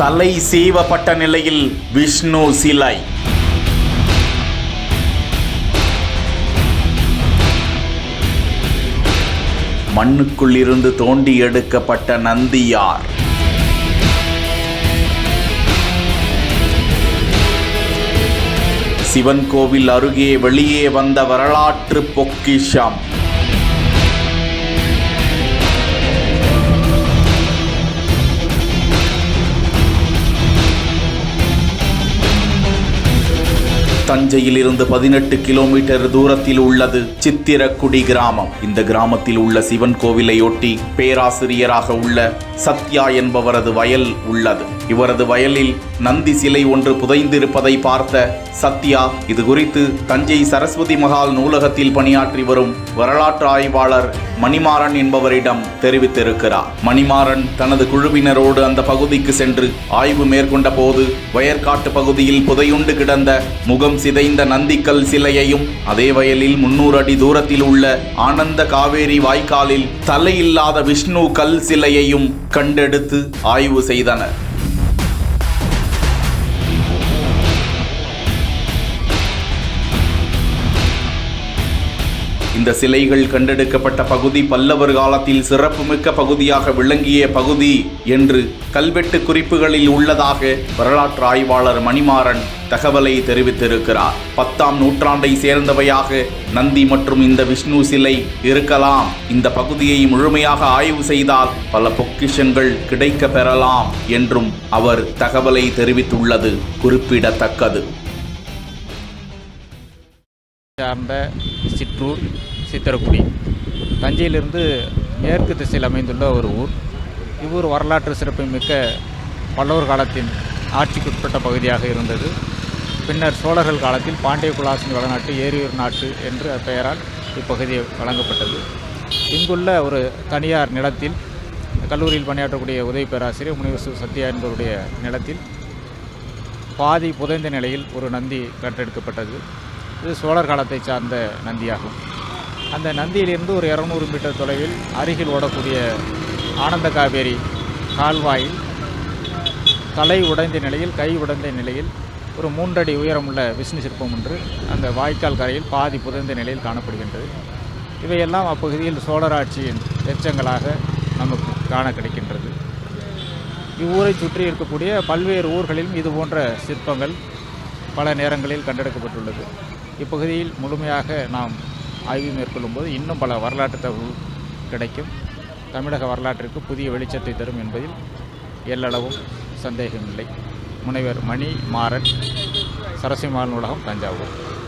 தலை சீவப்பட்ட நிலையில் விஷ்ணு சிலை. மண்ணுக்குள்ளிருந்து தோண்டி எடுக்கப்பட்ட நந்தியார் சிவன் கோவில் அருகே வெளியே வந்த வரலாற்று பொக்கிஷம். தஞ்சையிலிருந்து பதினெட்டு கிலோமீட்டர் தூரத்தில் உள்ளது சித்திரக்குடி கிராமம். இந்த கிராமத்தில் உள்ள சிவன் கோவிலையொட்டி பேராசிரியராக உள்ள சத்யா என்பவரது வயல் உள்ளது. இவரது வயலில் நந்தி சிலை ஒன்று புதைந்திருப்பதை பார்த்த சத்யா இது குறித்து தஞ்சை சரஸ்வதி மகால் நூலகத்தில் பணியாற்றி வரும் வரலாற்று ஆய்வாளர் மணிமாறன் என்பவரிடம் தெரிவித்திருக்கிறார். மணிமாறன் தனது குழுவினரோடு அந்த பகுதிக்கு சென்று ஆய்வு மேற்கொண்ட போது வயற்காட்டு பகுதியில் புதையுண்டு கிடந்த முகம் சிதைந்த நந்திக்கல் சிலையையும் அதே வயலில் முன்னூறு அடி தூரத்தில் உள்ள ஆனந்த காவேரி வாய்க்காலில் தலையில்லாத விஷ்ணு கல் சிலையையும் கண்டெடுத்து ஆய்வு செய்தனர். இந்த சிலைகள் கண்டெடுக்கப்பட்ட பகுதி பல்லவர் காலத்தில் சிறப்புமிக்க பகுதியாக விளங்கிய பகுதி என்று கல்வெட்டு குறிப்புகளில் உள்ளதாக வரலாற்று ஆய்வாளர் மணிமாறன் தகவலை தெரிவித்திருக்கிறார். பத்தாம் நூற்றாண்டை சேர்ந்தவையாக நந்தி மற்றும் இந்த விஷ்ணு சிலை இருக்கலாம். இந்த பகுதியை முழுமையாக ஆய்வு செய்தால் பல பொக்கிஷங்கள் கிடைக்க பெறலாம் என்றும் அவர் தகவலை தெரிவித்துள்ளது. குறிப்பிடத்தக்கது. சார்ந்த சிற்றூர் சித்திரக்குடி தஞ்சையிலிருந்து மேற்கு திசையில் அமைந்துள்ள ஒரு ஊர். இவ்வூர் வரலாற்று சிறப்புமிக்க பல்லவர் காலத்தின் ஆட்சிக்குட்பட்ட பகுதியாக இருந்தது. பின்னர் சோழர்கள் காலத்தில் பாண்டிய குலாசினி வளநாட்டு ஏரியூர் நாட்டு என்ற பெயரால் இப்பகுதி வழங்கப்பட்டது. இங்குள்ள ஒரு தனியார் நிலத்தில் கல்லூரியில் பணியாற்றக்கூடிய உதவி பேராசிரியர் முனிவர் சத்யா என்பவருடைய நிலத்தில் பாதி புதைந்த நிலையில் ஒரு நந்தி கட்டெடுக்கப்பட்டது. இது சோழர் காலத்தை சார்ந்த நந்தியாகும். அந்த நந்தியிலிருந்து ஒரு இரநூறு மீட்டர் தொலைவில் அருகில் ஓடக்கூடிய ஆனந்த காவேரி கால்வாயில் தலை உடைந்த நிலையில் கை உடைந்த நிலையில் ஒரு மூன்றடி உயரமுள்ள விஷ்ணு சிற்பம் ஒன்று அந்த வாய்க்கால் கரையில் பாதி புதைந்த நிலையில் காணப்படுகின்றது. இவையெல்லாம் அப்பகுதியில் சோழராட்சியின் எச்சங்களாக நமக்கு காண கிடைக்கின்றது. இவ்வூரை சுற்றி இருக்கக்கூடிய பல்வேறு ஊர்களிலும் இது போன்ற சிற்பங்கள் பல நேரங்களில் கண்டெடுக்கப்பட்டுள்ளது. இப்பகுதியில் முழுமையாக நாம் ஆய்வு மேற்கொள்ளும்போது இன்னும் பல வரலாற்று தகவல் கிடைக்கும். தமிழக வரலாற்றிற்கு புதிய வெளிச்சத்தை தரும் என்பதில் எல்லளவும் சந்தேகமில்லை. முனைவர் மணி மாறன் சரசிமால் நூலகம் தஞ்சாவூர்.